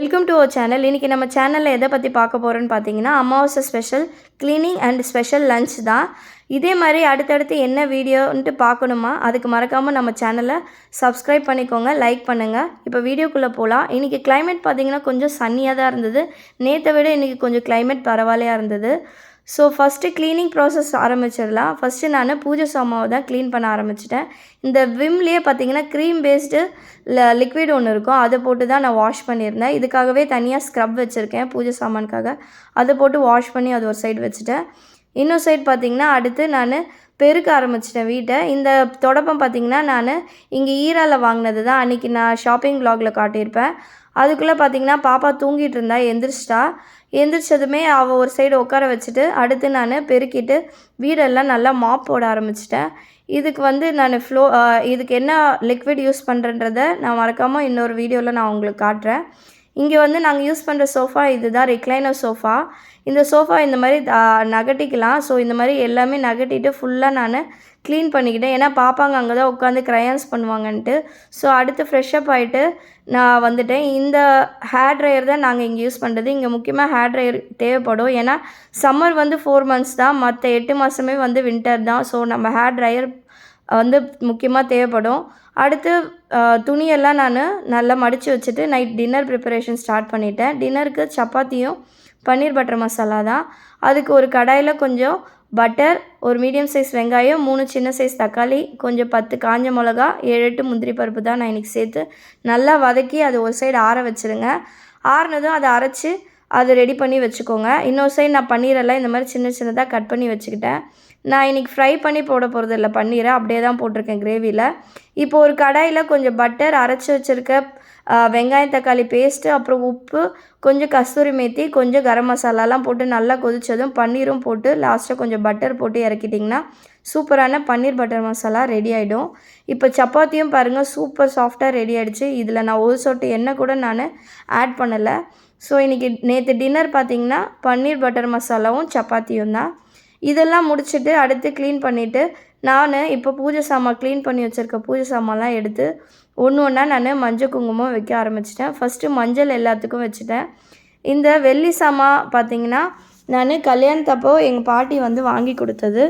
Welcome to our channel இன்றைக்கி நம்ம சேனலில் எதை பற்றி பார்க்க போகிறோன்னு பார்த்தீங்கன்னா அமாவாசை special cleaning and special lunch தான். இதே மாதிரி அடுத்தடுத்து என்ன வீடியோன்ட்டு பார்க்கணுமா அதுக்கு மறக்காமல் நம்ம சேனலை சப்ஸ்கிரைப் பண்ணிக்கோங்க லைக் பண்ணுங்கள் இப்போ வீடியோக்குள்ளே போகலாம் இன்றைக்கி கிளைமேட் பார்த்தீங்கன்னா கொஞ்சம் சன்னியாக தான் இருந்தது. நேற்றை விட இன்றைக்கி கொஞ்சம் கிளைமேட் பரவாயில்லையாக இருந்தது. ஸோ ஃபஸ்ட்டு க்ளீனிங் ப்ராசஸ் ஆரம்பிச்சிடலாம். ஃபஸ்ட்டு நான் பூஜை சாமாவை தான் க்ளீன் பண்ண ஆரம்பிச்சிட்டேன். இந்த விம்லேயே பார்த்தீங்கன்னா க்ரீம் பேஸ்டு லிக்விட் ஒன்று இருக்கும். அதை போட்டு தான் நான் வாஷ் பண்ணியிருந்தேன். இதுக்காகவே தனியாக ஸ்க்ரப் வச்சுருக்கேன் பூஜை சாமானுக்காக. அதை போட்டு வாஷ் பண்ணி அது ஒரு சைடு வச்சுட்டேன். இன்னொரு சைடு பார்த்தீங்கன்னா அடுத்து நான் பெருக்க ஆரம்பிச்சிட்டேன் வீட்டை. இந்த தொடப்பம் பார்த்திங்கன்னா நான் இங்கே ஈரால வாங்கினது தான். அன்றைக்கி நான் ஷாப்பிங் ப்ளாகில் காட்டியிருப்பேன். அதுக்குள்ளே பார்த்தீங்கன்னா பாப்பா தூங்கிட்டு இருந்தா எந்திரிச்சிட்டா. எந்திரிச்சதுமே அவள் ஒரு சைடு உட்கார வச்சுட்டு அடுத்து நான் பெருக்கிட்டு வீடெல்லாம் நல்லா மாப் போட ஆரம்பிச்சிட்டேன். இதுக்கு வந்து நான் ஃப்ளோ இதுக்கு என்ன லிக்விட் யூஸ் பண்ணுறன்றத நான் மறக்காமல் இன்னொரு வீடியோவில் நான் உங்களுக்கு காட்டுறேன். இங்கே வந்து நாங்கள் யூஸ் பண்ணுற சோஃபா இதுதான் ரெக்லைனர் சோஃபா இந்த சோஃபா இந்த மாதிரி நகட்டிக்கலாம். ஸோ இந்த மாதிரி எல்லாமே நகட்டிட்டு ஃபுல்லாக நான் க்ளீன் பண்ணிக்கிட்டேன். ஏன்னா பாப்பாங்க அங்கே தான் உட்காந்து க்ரையான்ஸ் பண்ணுவாங்கன்ட்டு. ஸோ அடுத்து ஃப்ரெஷ்அப் ஆகிட்டு நான் வந்துட்டேன். இந்த ஹேர் ட்ரையர் தான் நாங்கள் இங்கே யூஸ் பண்ணுறது இங்கே முக்கியமாக ஹேர் ட்ரையர் தேவைப்படும். ஏன்னா சம்மர் வந்து ஃபோர் மந்த்ஸ் தான். மற்ற எட்டு மாதமே வந்து வின்டர் தான். ஸோ நம்ம ஹேர் ட்ரையர் வந்து முக்கியமாக தேவைப்படும். அடுத்து துணியெல்லாம் நான் நல்லா மடித்து வச்சுட்டு நைட் டின்னர் ப்ரிப்பரேஷன் ஸ்டார்ட் பண்ணிட்டேன். டின்னருக்கு சப்பாத்தியும் பன்னீர் பட்டர் மசாலா தான். அதுக்கு ஒரு கடாயில் கொஞ்சம் பட்டர் ஒரு மீடியம் சைஸ் வெங்காயம் மூணு சின்ன சைஸ் தக்காளி கொஞ்சம் பத்து காஞ்ச மிளகா ஏழு எட்டு முந்திரி பருப்பு தான் நான் இன்றைக்கி சேர்த்து நல்லா வதக்கி அது ஒரு சைடு ஆற வச்சுருங்க. ஆறுனதும் அதை அரைச்சி அதை ரெடி பண்ணி வச்சுக்கோங்க. இன்னொரு சைடு நான் பன்னீரெல்லாம் இந்த மாதிரி சின்ன சின்னதாக கட் பண்ணி வச்சுக்கிட்டேன். நான் இன்றைக்கி ஃப்ரை பண்ணி போட போகிறது இல்லை பன்னீரை அப்படியே தான் போட்டிருக்கேன் கிரேவியில் இப்போ ஒரு கடாயில் கொஞ்சம் பட்டர் அரைச்சி வச்சுருக்க வெங்காயம் தக்காளி பேஸ்ட்டு அப்புறம் உப்பு கொஞ்சம் கஸ்தூரி மேத்தி கொஞ்சம் கரம் மசாலாலாம் போட்டு நல்லா கொதித்ததும் பன்னீரும் போட்டு லாஸ்ட்டாக கொஞ்சம் பட்டர் போட்டு இறக்கிட்டிங்கன்னா சூப்பரான பன்னீர் பட்டர் மசாலா ரெடி ஆகிடும் இப்போ சப்பாத்தியும் பாருங்கள் சூப்பர் சாஃப்டாக ரெடி ஆகிடுச்சு இதில் நான் ஒரு சொட்டு எண்ணெய் கூட நான் ஆட் பண்ணலை. ஸோ இன்றைக்கி நேற்று டின்னர் பார்த்திங்கன்னா பன்னீர் பட்டர் மசாலாவும் சப்பாத்தியும் தான். இதெல்லாம் முடிச்சுட்டு அடுத்து க்ளீன் பண்ணிவிட்டு நான் இப்போ பூஜை சாமான் க்ளீன் பண்ணி வச்சுருக்க பூஜை சாமான்லாம் எடுத்து ஒன்று ஒன்றா நான் மஞ்சள் குங்குமம் வைக்க ஆரம்பிச்சிட்டேன். ஃபஸ்ட்டு மஞ்சள் எல்லாத்துக்கும் வச்சுட்டேன். இந்த வெள்ளி சாமா பார்த்தீங்கன்னா நான் கல்யாணத்தப்போ எங்கள் பாட்டி வந்து வாங்கி கொடுத்தது.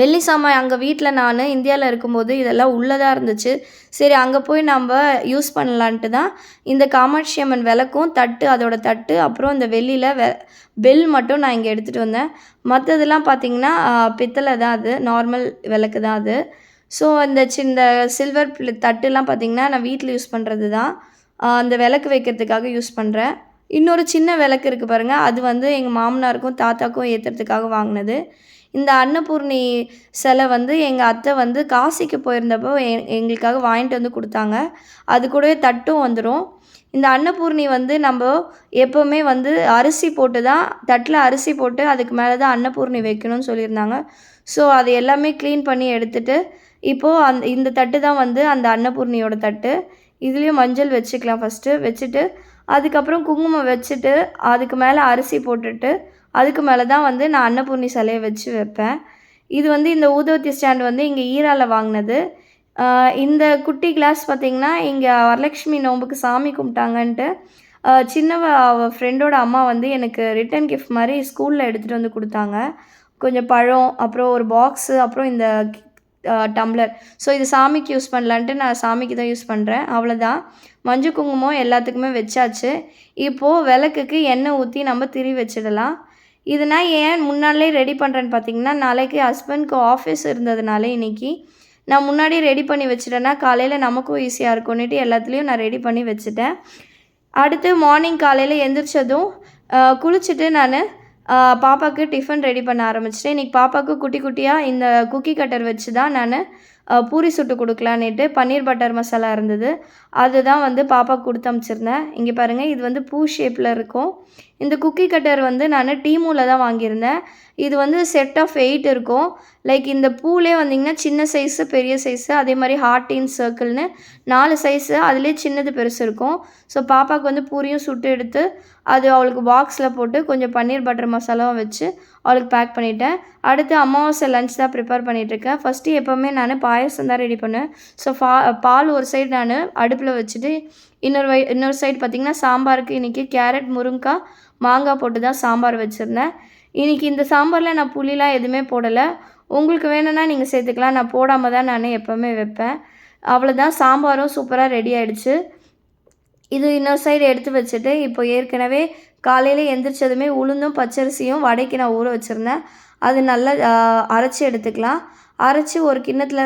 வெள்ளி சாமான் அங்கே வீட்டில் நான் இந்தியாவில் இருக்கும்போது இதெல்லாம் உள்ளதாக இருந்துச்சு. சரி அங்கே போய் நம்ம யூஸ் பண்ணலான்ட்டு தான் இந்த காமாட்சி அம்மன் விளக்கும் தட்டு அதோட தட்டு அப்புறம் இந்த வெள்ளியில் வெ பெல் மட்டும் நான் இங்கே எடுத்துகிட்டு வந்தேன். மற்றதெல்லாம் பார்த்தீங்கன்னா பித்தளை தான் அது நார்மல் விளக்கு தான் அது. ஸோ இந்த சின்ன சில்வர் தட்டுலாம் பார்த்தீங்கன்னா நான் வீட்டில் யூஸ் பண்ணுறது தான். அந்த விளக்கு வைக்கிறதுக்காக யூஸ் பண்ணுறேன் இன்னொரு சின்ன விளக்கு இருக்குது பாருங்கள் அது வந்து எங்கள் மாமனாருக்கும் தாத்தாக்கும் ஏற்றுறதுக்காக வாங்கினது. இந்த அன்னபூர்ணி சிலை வந்து எங்கள் அத்தை வந்து காசிக்கு போயிருந்தப்போ எ- எங்களுக்காக வாங்கிட்டு வந்து கொடுத்தாங்க. அது கூடவே தட்டும் வந்துடும் இந்த அன்னபூர்ணி வந்து நம்ம எப்போவுமே வந்து அரிசி போட்டு தான் தட்டில் அரிசி போட்டு அதுக்கு மேலே தான் அன்னபூர்ணி வைக்கணும்னு சொல்லியிருந்தாங்க. ஸோ அது எல்லாமே க்ளீன் பண்ணி எடுத்துட்டு இப்போது அந் இந்த தட்டு தான் வந்து அந்த அன்னபூர்ணியோட தட்டு. இதுலேயும் மஞ்சள் வச்சுக்கலாம் ஃபஸ்ட்டு வச்சுட்டு அதுக்கப்புறம் குங்குமம் வச்சுட்டு அதுக்கு மேலே அரிசி போட்டுட்டு அதுக்கு மேலே தான் வந்து நான் அன்னபூர்ணி சிலையை வச்சு வைப்பேன். இது வந்து இந்த ஊதுவத்தி ஸ்டாண்ட் வந்து இங்கே ஈரால வாங்கினது. இந்த குட்டி கிளாஸ் பார்த்திங்கன்னா இங்கே வரலட்சுமி நோம்புக்கு சாமி கும்பிட்டாங்கன்ட்டு சின்னவ அவள் ஃப்ரெண்டோட அம்மா வந்து எனக்கு ரிட்டன் கிஃப்ட் மாதிரி ஸ்கூலில் எடுத்துகிட்டு வந்து கொடுத்தாங்க. கொஞ்சம் பழம் அப்புறம் ஒரு பாக்ஸு அப்புறம் இந்த டம்ளர் ஸோ இது சாமிக்கு யூஸ் பண்ணலான்ட்டு நான் சாமிக்கு தான் யூஸ் பண்ணுறேன் அவ்வளோதான் மஞ்சள் குங்குமம் எல்லாத்துக்குமே வச்சாச்சு. இப்போது விளக்குக்கு எண்ணெய் ஊற்றி நம்ம திரி வச்சிடலாம். இது நான் ஏன் முன்னாலே ரெடி பண்ணுறேன்னு பார்த்தீங்கன்னா நாளைக்கு ஹஸ்பண்ட்க்கு ஆஃபீஸ் இருந்ததுனால இன்னைக்கு நான் முன்னாடி ரெடி பண்ணி வச்சுட்டேன்னா காலையில் நமக்கும் ஈஸியாக இருக்கும்னுட்டு எல்லாத்துலேயும் நான் ரெடி பண்ணி வச்சுட்டேன். அடுத்து மார்னிங் காலையில் எந்திரிச்சதும் குளிச்சுட்டு நான் பாப்பாவுக்கு டிஃபன் ரெடி பண்ண ஆரம்பிச்சிட்டேன். இன்றைக்கி பாப்பாவுக்கு குட்டி குட்டியாக இந்த குக்கி கட்டர் வச்சு தான் நான் பூரி சுட்டு கொடுக்கலான்னுட்டு பன்னீர் பட்டர் மசாலா இருந்தது. அதுதான் வந்து பாப்பாவுக்கு கொடுத்து அமுச்சிருந்தேன் இங்கே பாருங்கள் இது வந்து பூ ஷேப்பில் இருக்கும். இந்த குக்கி கட்டர் வந்து நான் டீமூவில் தான் வாங்கியிருந்தேன். இது வந்து செட் ஆஃப் எயிட் இருக்கும். லைக் இந்த பூலே வந்தீங்கன்னா சின்ன சைஸு பெரிய சைஸு அதே மாதிரி ஹார்டின் சர்க்கிள்னு நாலு சைஸு அதுலேயே சின்னது பெருசு இருக்கும். ஸோ பாப்பாவுக்கு வந்து பூரியும் சுட்டு எடுத்து அது அவளுக்கு பாக்ஸில் போட்டு கொஞ்சம் பன்னீர் பட்டர் மசாலாவும் வச்சு அவளுக்கு பேக் பண்ணிட்டேன். அடுத்து அமாவாசை லஞ்ச் தான் ப்ரிப்பேர் பண்ணிகிட்ருக்கேன் ஃபஸ்ட்டு எப்போவுமே நான் பாயசம் தான் ரெடி பண்ணுவேன். ஸோ ஃபா பால் ஒரு சைடு நான் அடுப்பில் வச்சுட்டு இன்னொரு வை இன்னொரு சைடு பார்த்திங்கன்னா சாம்பாருக்கு இன்றைக்கி கேரட் முருங்கைக்காய் மாங்காய் போட்டு தான் சாம்பார் வச்சுருந்தேன். இன்றைக்கி இந்த சாம்பாரில் நான் புளிலாம் எதுவுமே போடலை. உங்களுக்கு வேணும்னா நீங்கள் சேர்த்துக்கலாம். நான் போடாமல் தான் நான் எப்போவுமே வைப்பேன். அவ்வளோதான் சாம்பாரும் சூப்பராக ரெடி ஆகிடுச்சு இது இன்னொரு சைடு எடுத்து வச்சுட்டு இப்போ ஏற்கனவே காலையில் எந்திரிச்சதுமே உளுந்தும் பச்சரிசியும் வடைக்கு நான் ஊற வச்சுருந்தேன். அது நல்லா அரைச்சி எடுத்துக்கலாம். அரைச்சி ஒரு கிண்ணத்தில்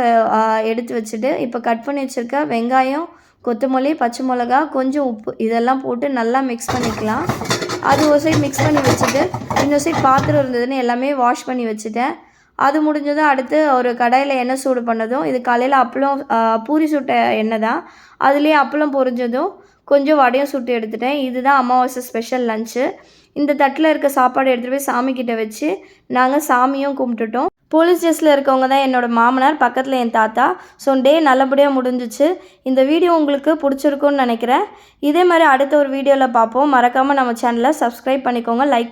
எடுத்து வச்சுட்டு இப்போ கட் பண்ணி வச்சுருக்க வெங்காயம் கொத்தமல்லி பச்சை மிளகா கொஞ்சம் உப்பு இதெல்லாம் போட்டு நல்லா மிக்ஸ் பண்ணிக்கலாம். அது ஒரு சைடு மிக்ஸ் பண்ணி வச்சுட்டு இன்னொரு சைடு பாத்திரம் இருந்ததுன்னு எல்லாமே வாஷ் பண்ணி வச்சுட்டேன். அது முடிஞ்சதும் அடுத்து ஒரு கடையில் எண்ணெய் சூடு பண்ணதும் இது காலையில் அப்பளம் பூரி சுட்ட எண்ணெய் தான். அதுலேயே அப்பளம் பொரிஞ்சதும் கொஞ்சம் வடையும் சுட்டு எடுத்துட்டேன். இதுதான் அமாவாசை ஸ்பெஷல் லஞ்சு இந்த தட்டில் இருக்க சாப்பாடு எடுத்துகிட்டு போய் சாமிக்கிட்ட வச்சு நாங்கள் சாமியும் கும்பிட்டுட்டோம். போலீஸ் ஸ்டேஷனில் இருக்கவங்க தான் என்னோடய மாமனார் பக்கத்தில் என் தாத்தா. ஸோ டே நல்லபடியாக முடிஞ்சிச்சு. இந்த வீடியோ உங்களுக்கு பிடிச்சிருக்குன்னு நினைக்கிறேன். இதே மாதிரி அடுத்த ஒரு வீடியோவில் பார்ப்போம். மறக்காமல் நம்ம சேனலை சப்ஸ்கிரைப் பண்ணிக்கோங்க லைக்